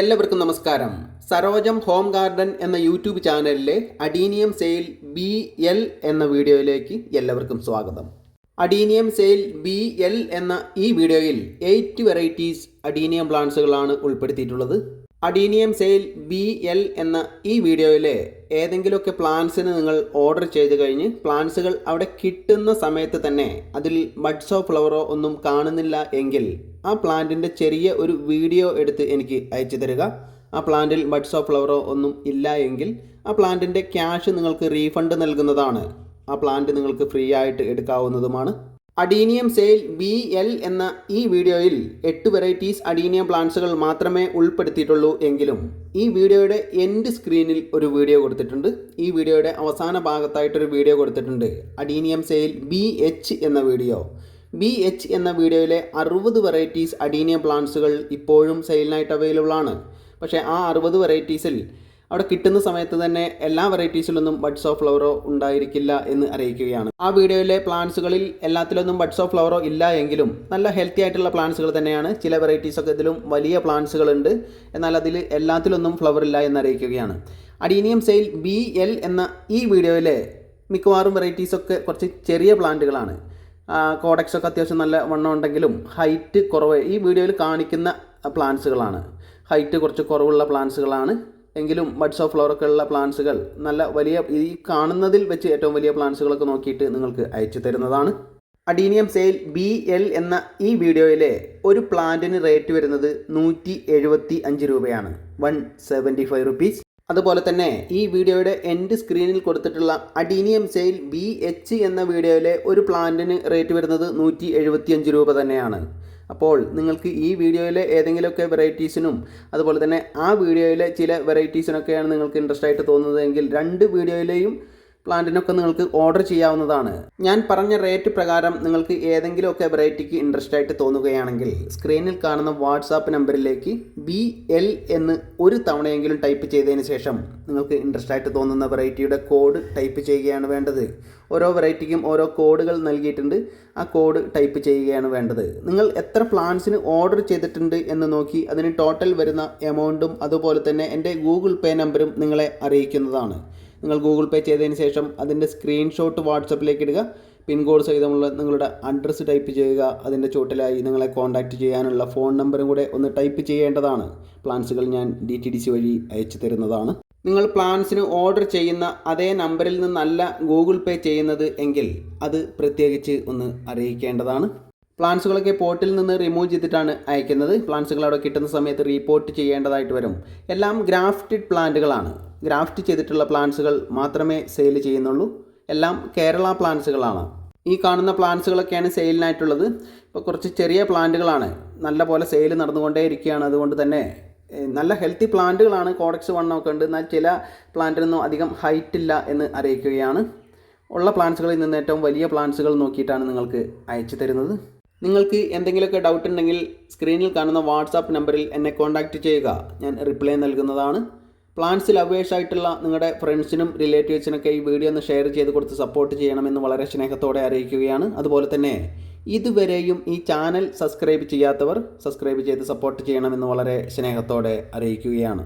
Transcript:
എല്ലാവർക്കും നമസ്കാരം. Sarojam home garden എന്ന യൂട്യൂബ് ചാനലിലെ അഡീനിയം സെയിൽ ബി എൽ എന്ന വീഡിയോയിലേക്ക് എല്ലാവർക്കും സ്വാഗതം. അഡീനിയം സെയിൽ ബി എൽ എന്ന ഈ വീഡിയോയിൽ എയ്റ്റ് വെറൈറ്റീസ് അഡീനിയം പ്ലാന്റ്സുകളാണ് ഉൾപ്പെടുത്തിയിട്ടുള്ളത്. അഡീനിയം സെയിൽ ബി എൽ എന്ന ഈ വീഡിയോയിലെ ഏതെങ്കിലുമൊക്കെ പ്ലാന്റ്സിന് നിങ്ങൾ ഓർഡർ ചെയ്ത് കഴിഞ്ഞ് പ്ലാന്റ്സുകൾ അവിടെ കിട്ടുന്ന സമയത്ത് തന്നെ അതിൽ ബഡ്സോ ഫ്ലവറോ ഒന്നും കാണുന്നില്ല എങ്കിൽ ആ പ്ലാന്റിന്റെ ചെറിയ ഒരു വീഡിയോ എടുത്ത് എനിക്ക് അയച്ചു തരിക. ആ പ്ലാന്റിൽ ബഡ്സോ ഫ്ലവറോ ഒന്നും ഇല്ല എങ്കിൽ ആ പ്ലാന്റിന്റെ ക്യാഷ് നിങ്ങൾക്ക് റീഫണ്ട് നൽകുന്നതാണ്. ആ പ്ലാന്റ് നിങ്ങൾക്ക് ഫ്രീ ആയിട്ട് എടുക്കാവുന്നതുമാണ്. അഡീനിയം സെയിൽ ബി എൽ എന്ന ഈ വീഡിയോയിൽ എട്ട് വെറൈറ്റീസ് അഡീനിയം പ്ലാന്റ്സുകൾ മാത്രമേ ഉൾപ്പെടുത്തിയിട്ടുള്ളൂ എങ്കിലും ഈ വീഡിയോയുടെ എൻഡ് സ്ക്രീനിൽ ഒരു വീഡിയോ കൊടുത്തിട്ടുണ്ട്. ഈ വീഡിയോയുടെ അവസാന ഭാഗത്തായിട്ടൊരു വീഡിയോ കൊടുത്തിട്ടുണ്ട്. അഡീനിയം സെയിൽ ബി എച്ച് എന്ന വീഡിയോ. ബി എച്ച് എന്ന വീഡിയോയിലെ അറുപത് വെറൈറ്റീസ് അഡീനിയം പ്ലാന്റ്സുകൾ ഇപ്പോഴും സെയിലിനായിട്ട് അവൈലബിൾ ആണ്. പക്ഷേ ആ അറുപത് വെറൈറ്റീസിൽ അവിടെ കിട്ടുന്ന സമയത്ത് തന്നെ എല്ലാ വെറൈറ്റീസിലൊന്നും ബഡ്സ് ഓഫ് ഫ്ലവറോ ഉണ്ടായിരിക്കില്ല എന്ന് അറിയിക്കുകയാണ്. ആ വീഡിയോയിലെ പ്ലാന്റ്സുകളിൽ എല്ലാത്തിലൊന്നും ബഡ്സ് ഓഫ് ഫ്ലവറോ ഇല്ല എങ്കിലും നല്ല ഹെൽത്തി ആയിട്ടുള്ള പ്ലാന്റ്സുകൾ തന്നെയാണ്. ചില വെറൈറ്റീസ് ഒക്കെ ഇതിലും വലിയ പ്ലാന്റ്സുകൾ ഉണ്ട് എന്നാൽ അതിൽ എല്ലാത്തിലൊന്നും ഫ്ലവർ ഇല്ല എന്ന് അറിയിക്കുകയാണ്. അഡീനിയം സെയിൽ ബി എൽ എന്ന ഈ വീഡിയോയിലെ മിക്കവാറും വെറൈറ്റീസൊക്കെ കുറച്ച് ചെറിയ പ്ലാന്റുകളാണ് കോഡക്സ് ഒക്കെ അത്യാവശ്യം നല്ല വണ്ണം ഉണ്ടെങ്കിലും ഹൈറ്റ് കുറവ് ഈ വീഡിയോയിൽ കാണിക്കുന്ന പ്ലാന്റ്സുകളാണ് ഹൈറ്റ് കുറച്ച് കുറവുള്ള പ്ലാന്റ്സുകളാണ് എങ്കിലും ബഡ്സ് ഓഫ് ഫ്ലവർ ഒക്കെ ഉള്ള പ്ലാന്റ്സുകൾ നല്ല വലിയ ഈ കാണുന്നതിൽ വെച്ച് ഏറ്റവും വലിയ പ്ലാന്റ്സുകളൊക്കെ നോക്കിയിട്ട് നിങ്ങൾക്ക് അയച്ചു തരുന്നതാണ്. അഡീനിയം സെയിൽ ബി എൽ എന്ന ഈ വീഡിയോയിലെ ഒരു പ്ലാന്റിന് റേറ്റ് വരുന്നത് നൂറ്റി എഴുപത്തി അഞ്ച് രൂപയാണ്. വൺ സെവന്റി ഫൈവ് റുപ്പീസ് അതുപോലെ തന്നെ ഈ വീഡിയോയുടെ എൻഡ് സ്ക്രീനിൽ കൊടുത്തിട്ടുള്ള അഡീനിയം സെയിൽ ബി എച്ച് എന്ന വീഡിയോയിലെ ഒരു പ്ലാന്റിന് റേറ്റ് വരുന്നത് നൂറ്റി രൂപ തന്നെയാണ്. അപ്പോൾ നിങ്ങൾക്ക് ഈ വീഡിയോയിലെ ഏതെങ്കിലുമൊക്കെ വെറൈറ്റീസിനും അതുപോലെ തന്നെ ആ വീഡിയോയിലെ ചില വെറൈറ്റീസിനൊക്കെയാണ് നിങ്ങൾക്ക് ഇൻട്രസ്റ്റ് ആയിട്ട് തോന്നുന്നതെങ്കിൽ രണ്ട് വീഡിയോയിലെയും പ്ലാന്റിനൊക്കെ നിങ്ങൾക്ക് ഓർഡർ ചെയ്യാവുന്നതാണ്. ഞാൻ പറഞ്ഞ റേറ്റ് പ്രകാരം നിങ്ങൾക്ക് ഏതെങ്കിലുമൊക്കെ വെറൈറ്റിക്ക് ഇൻട്രസ്റ്റ് ആയിട്ട് തോന്നുകയാണെങ്കിൽ സ്ക്രീനിൽ കാണുന്ന വാട്സാപ്പ് നമ്പറിലേക്ക് ബി എൽ എന്ന് ഒരു തവണയെങ്കിലും ടൈപ്പ് ചെയ്തതിന് ശേഷം നിങ്ങൾക്ക് ഇൻട്രസ്റ്റ് ആയിട്ട് തോന്നുന്ന വെറൈറ്റിയുടെ കോഡ് ടൈപ്പ് ചെയ്യുകയാണ് വേണ്ടത്. ഓരോ വെറൈറ്റിക്കും ഓരോ കോഡുകൾ നൽകിയിട്ടുണ്ട്. ആ കോഡ് ടൈപ്പ് ചെയ്യുകയാണ് വേണ്ടത്. നിങ്ങൾ എത്ര പ്ലാൻസിന് ഓർഡർ ചെയ്തിട്ടുണ്ട് എന്ന് നോക്കി അതിന് ടോട്ടൽ വരുന്ന എമൗണ്ടും അതുപോലെ തന്നെ എന്റെ ഗൂഗിൾ പേ നമ്പറും നിങ്ങളെ അറിയിക്കുന്നതാണ്. നിങ്ങൾ ഗൂഗിൾ പേ ചെയ്തതിന് ശേഷം അതിന്റെ സ്ക്രീൻഷോട്ട് വാട്സപ്പിലേക്ക് ഇടുക പിൻകോഡ് സഹിതമുള്ള നിങ്ങളുടെ അഡ്രസ്സ് ടൈപ്പ് ചെയ്യുക. അതിന്റെ ചുവട്ടിലായി നിങ്ങളെ കോൺടാക്റ്റ് ചെയ്യാനുള്ള ഫോൺ നമ്പറും കൂടെ ഒന്ന് ടൈപ്പ് ചെയ്യേണ്ടതാണ്. പ്ലാൻസുകൾ ഞാൻ ഡി ടി ഡി സി വഴി അയച്ചു തരുന്നതാണ്. നിങ്ങൾ പ്ലാൻസിന് ഓർഡർ ചെയ്യുന്ന അതേ നമ്പറിൽ നിന്നല്ല ഗൂഗിൾ പേ ചെയ്യുന്നത് എങ്കിൽ അത് പ്രത്യേകിച്ച് ഒന്ന് അറിയിക്കേണ്ടതാണ്. പ്ലാൻസുകളൊക്കെ പോർട്ടിൽ നിന്ന് റിമൂവ് ചെയ്തിട്ടാണ് അയക്കുന്നത്. പ്ലാൻസുകൾ അവിടെ കിട്ടുന്ന സമയത്ത് റീപോർട്ട് ചെയ്യേണ്ടതായിട്ട് വരും. എല്ലാം ഗ്രാഫ്റ്റഡ് പ്ലാന്റുകളാണ്. ഗ്രാഫ്റ്റ് ചെയ്തിട്ടുള്ള പ്ലാന്റ്സുകൾ മാത്രമേ സെയിൽ ചെയ്യുന്നുള്ളൂ. എല്ലാം കേരള പ്ലാന്റ്സുകളാണ് ഈ കാണുന്ന പ്ലാന്റ്സുകളൊക്കെയാണ് സെയിലിനായിട്ടുള്ളത് ഇപ്പോൾ കുറച്ച് ചെറിയ പ്ലാന്റുകളാണ്. നല്ല പോലെ സെയിൽ നടന്നുകൊണ്ടേ ഇരിക്കുകയാണ്. അതുകൊണ്ട് തന്നെ നല്ല ഹെൽത്തി പ്ലാന്റുകളാണ് കോഡക്സ് വണ്ണമൊക്കെ ഉണ്ട്. എന്നാൽ ചില പ്ലാന്റിനൊന്നും അധികം ഹൈറ്റ് ഇല്ല എന്ന് അറിയിക്കുകയാണ്. ഉള്ള പ്ലാന്റ്സുകളിൽ നിന്ന് ഏറ്റവും വലിയ പ്ലാന്റ്സുകൾ നോക്കിയിട്ടാണ് നിങ്ങൾക്ക് അയച്ചു തരുന്നത്. നിങ്ങൾക്ക് എന്തെങ്കിലുമൊക്കെ ഡൗട്ട് ഉണ്ടെങ്കിൽ സ്ക്രീനിൽ കാണുന്ന വാട്സാപ്പ് നമ്പറിൽ എന്നെ കോൺടാക്റ്റ് ചെയ്യുക. ഞാൻ റിപ്ലൈ നൽകുന്നതാണ്. പ്ലാൻസിൽ അവേഴ്സായിട്ടുള്ള നിങ്ങളുടെ ഫ്രണ്ട്സിനും റിലേറ്റീവ്സിനൊക്കെ ഈ വീഡിയോ ഒന്ന് ഷെയർ ചെയ്ത് കൊടുത്ത് സപ്പോർട്ട് ചെയ്യണമെന്ന് വളരെ സ്നേഹത്തോടെ അറിയിക്കുകയാണ്. അതുപോലെ തന്നെ ഇതുവരെയും ഈ ചാനൽ സബ്സ്ക്രൈബ് ചെയ്യാത്തവർ സബ്സ്ക്രൈബ് ചെയ്ത് സപ്പോർട്ട് ചെയ്യണമെന്ന് വളരെ സ്നേഹത്തോടെ അറിയിക്കുകയാണ്.